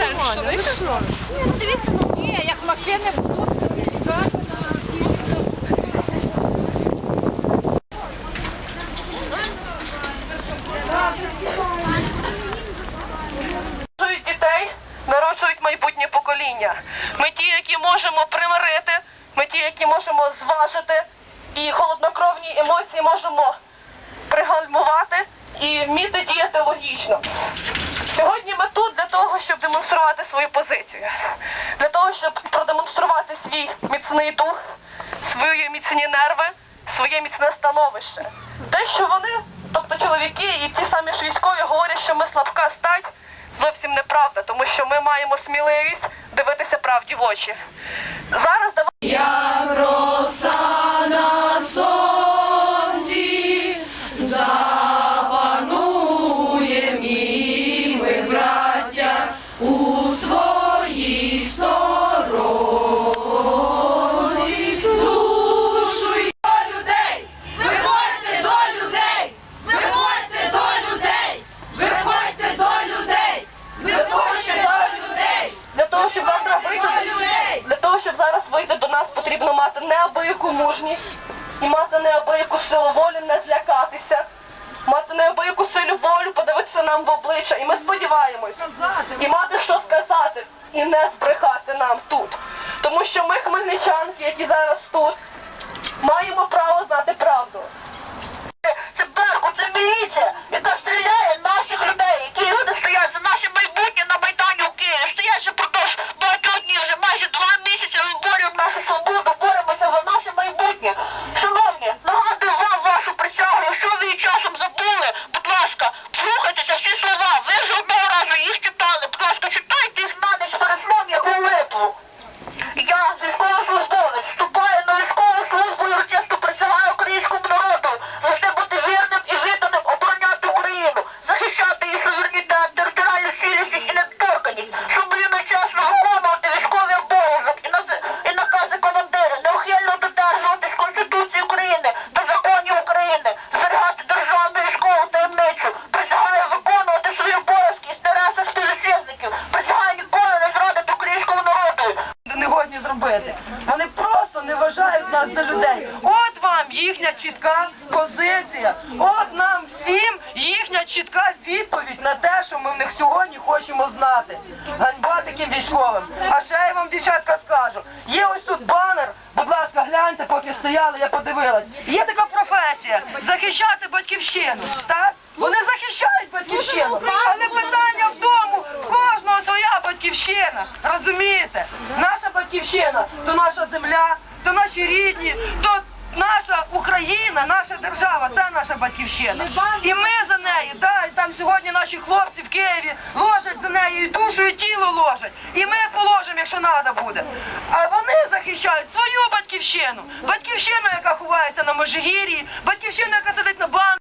нормально. Дивіться, ну, ні, як машини будуть. Дітей, народжують майбутнє покоління. Ми ті, які можемо примирити, ми ті, які можемо зважити, і холоднокровні емоції можемо пригальмувати і вміти діяти логічно. Сьогодні ми тут щоб демонструвати свою позицію, для того, щоб продемонструвати свій міцний дух, свої міцні нерви, своє міцне становище. Те, що вони, тобто чоловіки і ті самі ж військові говорять, що ми слабка стать, зовсім неправда, тому що ми маємо сміливість дивитися правді в очі. Зараз давай. Мати неабияку мужність. І мати неабияку силу волі, не злякатися, мати неабияку силу волю, подивитися нам в обличчя. І ми сподіваємось, і мати що сказати, і не збрехати нам тут. Тому що ми, хмельничанки, які зараз тут, зробити. Вони просто не вважають нас за людей. От вам їхня чітка позиція. От нам всім їхня чітка відповідь на те, що ми в них сьогодні хочемо знати. Ганьба таким військовим. А ще я вам, дівчатка, скажу. Є ось тут банер. Будь ласка, гляньте, поки стояли, я подивилась. Є така професія захищати батьківщину. Так? Вони захищають батьківщину. Але питання в тому, в кожного своя батьківщина. Розумієте? Батьківщина то наша земля, то наші рідні, то наша Україна, наша держава, це наша батьківщина. І ми за неї, да, і там сьогодні наші хлопці в Києві ложать за нею і душу, і тіло ложать. І ми положимо, якщо треба буде. А вони захищають свою батьківщину, батьківщину, яка ховається на Межигір'ї, батьківщину, яка сидить на банку.